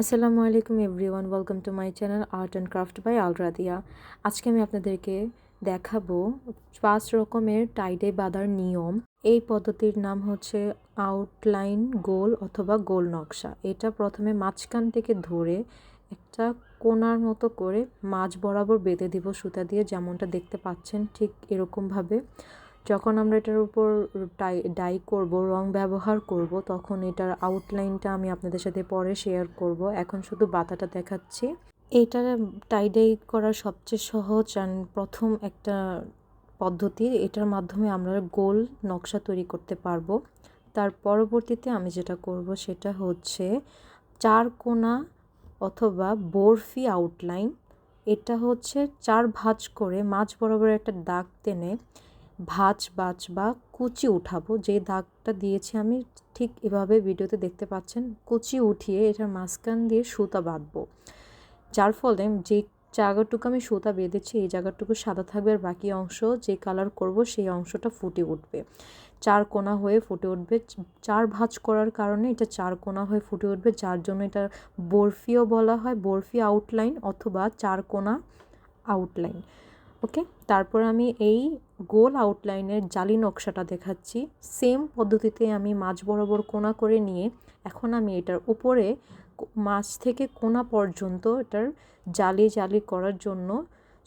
আসসালামু আলাইকুম everyone, welcome to my channel art and craft by Alradia আজকে আমি আপনাদেরকে দেখাবো পাঁচ রকমের টাইডে বাঁধার নিয়ম। এই পদ্ধতির নাম হচ্ছে আউটলাইন গোল অথবা গোল নকশা। এটা প্রথমে মাঝখান থেকে ধরে একটা কোনার মতো করে মাঝ বরাবর বেঁধে দিব সুতা দিয়ে, যেমনটা দেখতে পাচ্ছেন ঠিক এরকমভাবে। যখন আমরা এটার উপর ডাই ডাই করব, রং ব্যবহার করব, তখন এটার আউটলাইনটা আমি আপনাদের সাথে পরে শেয়ার করব। এখন শুধু বাতাটা দেখাচ্ছি। এটা টাই ডাই করার সবচেয়ে সহজ প্রথম একটা পদ্ধতি, এটার মাধ্যমে আমরা গোল নকশা তৈরি করতে পারব। তার পরবর্তীতে আমি যেটা করব সেটা হচ্ছে চার কোনা অথবা বরফি আউটলাইন এটা হচ্ছে চার ভাঁজ করে মাঝ বরাবর একটা দাগ টেনে ভাঁজ বাজ বা কুচি উঠাবো। যে দাগটা দিয়েছি আমি ঠিক এভাবে ভিডিওতে দেখতে পাচ্ছেন, কুচি উঠিয়ে এটার মাঝখান দিয়ে সুতা বাঁধবো। যার ফলে যে জায়গাটুকু আমি সুতা বেঁধেছি, এই জায়গাটুকু সাদা থাকবে আর বাকি অংশ যে কালার করব, সেই অংশটা ফুটে উঠবে। চার কোনা হয়ে ফুটে উঠবে। চার ভাঁজ করার কারণে এটা চার কোনা হয়ে ফুটে উঠবে, যার জন্য এটা বরফিও বলা হয়, বরফি আউটলাইন অথবা চার কোনা আউটলাইন ওকে তারপর আমি এই গোল আউটলাইনের জালি নকশাটা দেখাচ্ছি। সেম পদ্ধতিতে আমি মাছ বরাবর কোনা করে নিয়ে এখন আমি এটার উপরে মাছ থেকে কোনা পর্যন্ত এটার জালি জালি করার জন্য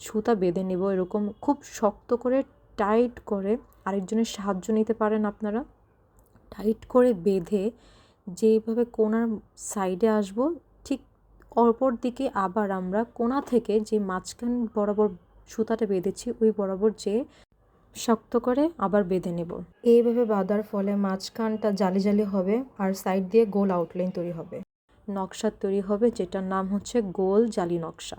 সুতা বেঁধে নেব এরকম খুব শক্ত করে টাইট করে। আরেকজনের সাহায্য নিতে পারেন আপনারা। টাইট করে বেঁধে যেভাবে কোনার সাইডে আসব, ঠিক অপর দিকে আবার আমরা কোনা থেকে যে মাঝখান বরাবর সুতাটা বেঁধেছি ওই বরাবর যে শক্ত করে আবার বেঁধে নেব। এইভাবে বাঁধার ফলে মাঝখানটা জালি জালি হবে আর সাইড দিয়ে গোল আউটলাইন তৈরি হবে। নকশা তৈরি হবে যেটার নাম হচ্ছে গোল জালি নকশা।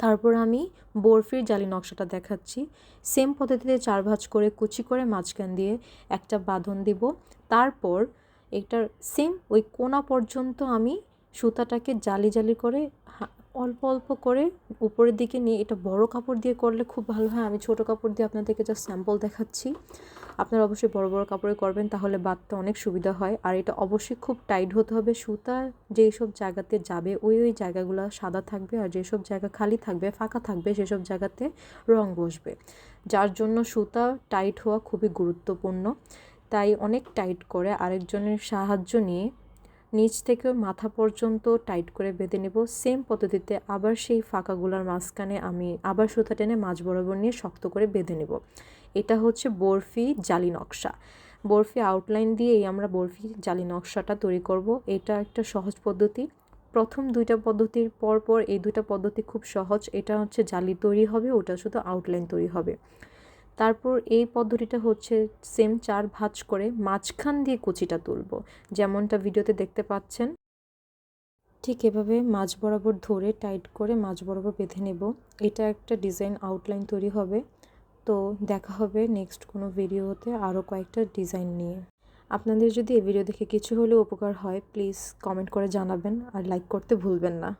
তারপর আমি বরফির জালি নকশাটা দেখাচ্ছি। সেম পদ্ধতিতে চার ভাঁজ করে কুচি করে মাঝখান দিয়ে একটা বাঁধন দিব। তারপর এটার সেম ওই কোনা পর্যন্ত আমি সুতাটাকে জালি জালি করে অল্প অল্প করে উপরের দিকে নিয়ে এটা বড় কাপড় দিয়ে করলে খুব ভালো হয়। আমি ছোট কাপড় দিয়ে আপনাদেরকে জাস্ট স্যাম্পল দেখাচ্ছি। আপনারা অবশ্যই বড় বড় কাপড়ে করবেন তাহলে বাঁধতে অনেক সুবিধা হয়। আর এটা অবশ্যই খুব টাইট হতে হবে। সুতা যেই সব জায়গাতে যাবে, ওই ওই জায়গাগুলো সাদা থাকবে আর যেসব জায়গা খালি থাকবে, ফাঁকা থাকবে, সেসব জায়গাতে রং বসবে। যার জন্য সুতা টাইট হওয়া খুবই গুরুত্বপূর্ণ। তাই অনেক টাইট করে আরেকজনের সাহায্য নিয়ে নিচ থেকে মাথা পর্যন্ত টাইট করে বেঁধে নেব। সেম পদ্ধতিতে আবার সেই ফাঁকাগুলোর মাঝখানে আমি আবার সুতা টেনে মাছ বরাবর নিয়ে শক্ত করে বেঁধে নেব। এটা হচ্ছে বরফি জালি নকশা। বরফি আউটলাইন দিয়েই আমরা বরফি জালি নকশাটা তৈরি করব। এটা একটা সহজ পদ্ধতি। প্রথম দুইটা পদ্ধতির পর পর এই দুইটা পদ্ধতি খুব সহজ। এটা হচ্ছে জালি তৈরি হবে, ওটা শুধু আউটলাইন তৈরি হবে। তারপর এই পদ্ধতিটা হচ্ছে সেম চার ভাঁজ করে মাঝখান দিয়ে কুচিটা তুলব। যেমনটা ভিডিওতে দেখতে পাচ্ছেন। ঠিক এভাবে মাঝ বরাবর ধরে টাইট করে মাঝ বরাবর বেঁধে নেব। এটা একটা ডিজাইন আউটলাইন তৈরি হবে। তো দেখা হবে নেক্সট কোনো ভিডিওতে আরও কয়েকটা ডিজাইন নিয়ে। আপনাদের যদি এই ভিডিও দেখে কিছু হলেও উপকার হয় প্লিজ কমেন্ট করে জানাবেন আর লাইক করতে ভুলবেন না।